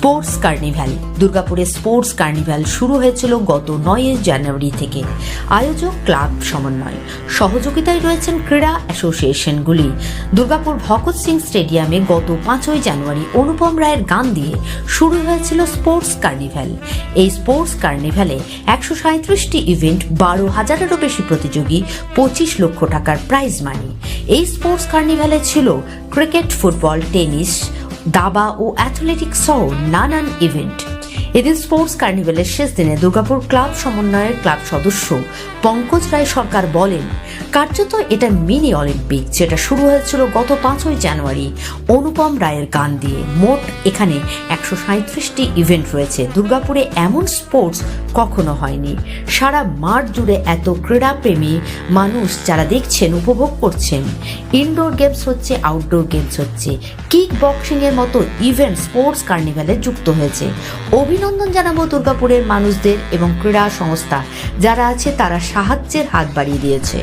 Sports carnival. দুর্গাপুরে sports carnival শুরু হয়েছিল গত নয় জানুয়ারি থেকে। আয়োজক ক্লাব সমন্বয়। সহযোগিতায় রয়েছেন ক্রীড়া অ্যাসোসিয়েশনগুলি। দুর্গাপুর ভগৎ সিং স্টেডিয়ামে গত পাঁচই জানুয়ারি অনুপম রায়ের গান দিয়ে শুরু হয়েছিল স্পোর্টস কার্নিভ্যাল। এই স্পোর্টস কার্নিভ্যালে একশো সাঁত্রিশটি ইভেন্ট, বারো হাজারেরও বেশি প্রতিযোগী, পঁচিশ লক্ষ টাকার প্রাইজ মানি। এই স্পোর্টস কার্নিভ্যালে ছিল ক্রিকেট, ফুটবল, টেনিস দাবা ও অ্যাথলেটিক সহ নানান ইভেন্ট। এদিন স্পোর্টস কার্নিভালের শেষ দিনে দুর্গাপুর ক্লাব সমন্বয়ের ক্লাব সদস্য পঙ্কজ রায় সরকার বলেন কার্যত এটা মিনি অলিম্পিক, যেটা শুরু হয়েছিল গত পাঁচই জানুয়ারি। অনুপম রায়ের গান দিয়ে। মোট এখানে একশো সাঁত্রিশটি ইভেন্ট রয়েছে। দুর্গাপুরে এমন স্পোর্টস কখনো হয়নি। সারা মাঠ জুড়ে এত ক্রীড়াপ্রেমী মানুষ যারা দেখছেন, উপভোগ করছেন। ইনডোর গেমস হচ্ছে আউটডোর গেমস হচ্ছে। কিক বক্সিংয়ের মতো ইভেন্ট স্পোর্টস কার্নিভ্যালে যুক্ত হয়েছে। অভিনন্দন জানাব দুর্গাপুরের মানুষদের এবং ক্রীড়া সংস্থা। যারা আছে, তারা সাহায্যের হাত বাড়িয়ে দিয়েছে।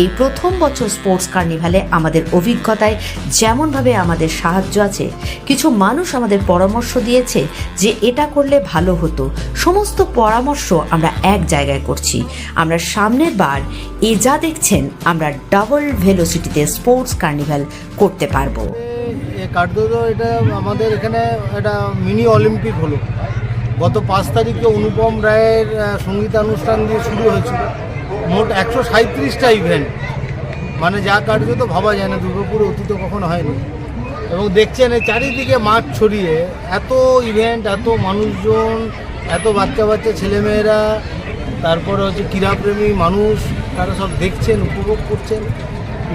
এই প্রথম বছর স্পোর্টস কার্নিভালে আমাদের অভিজ্ঞতায় যেমনভাবে আমাদের সাহায্য আছে, কিছু মানুষ আমাদের পরামর্শ দিয়েছে যে এটা করলে ভালো হতো। সমস্ত পরামর্শ আমরা এক জায়গায় করছি। আমরা সামনের বার এ যা দেখছেন আমরা ডাবল ভেলোসিটিতে স্পোর্টস কার্নিভাল করতে পারব। এটা আমাদের এখানে একটা মিনি অলিম্পিক হলো। গত পাঁচ তারিখে অনুপম রায়ের সঙ্গীতানুষ্ঠান দিয়ে শুরু হয়েছিল। মোট একশো সাঁত্রিশটা ইভেন্ট মানে যা কার্য তো ভাবা যায় না, দুর্গাপুরে অতীত কখনো হয়নি। এবং দেখছেন এই চারিদিকে মাঠ ছড়িয়ে এত ইভেন্ট এত মানুষজন, এত বাচ্চা বাচ্চা ছেলেমেয়েরা, তারপরে হচ্ছে ক্রীড়াপ্রেমী মানুষ, তারা সব দেখছেন, উপভোগ করছেন।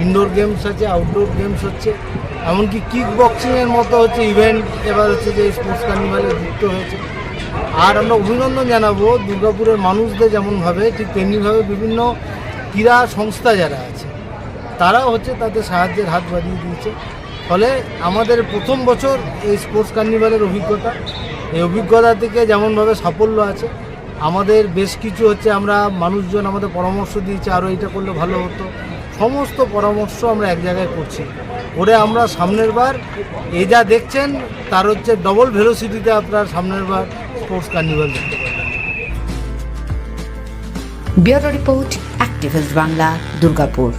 ইনডোর গেমস আছে আউটডোর গেমস হচ্ছে। এমনকি কিক বক্সিংয়ের মতো হচ্ছে ইভেন্ট এবার হচ্ছে যে স্পোর্টস কার্নিভালে যুক্ত হয়েছে। আর আমরা অভিনন্দন জানাব দুর্গাপুরের মানুষদের যেমনভাবে ঠিক তেমনিভাবে বিভিন্ন ক্রীড়া সংস্থা যারা আছে, তারাও হচ্ছে তাদের সাহায্যের হাত বাড়িয়ে দিয়েছে। ফলে আমাদের প্রথম বছর এই স্পোর্টস কার্নিভালের অভিজ্ঞতা, এই অভিজ্ঞতা থেকে যেমনভাবে সাফল্য আছে, আমাদের বেশ কিছু হচ্ছে আমরা মানুষজন আমাদের পরামর্শ দিয়েছে আরও এটা করলে ভালো হতো। সমস্ত পরামর্শ আমরা এক জায়গায় করছি। করে আমরা সামনের বার এ যা দেখছেন, তার হচ্ছে ডবল ভেলোসিটিতে আপনার সামনের বার স্পোর্টস কার্নিভাল দেখতে পারবেন bureau report activist Bangla Durgapur.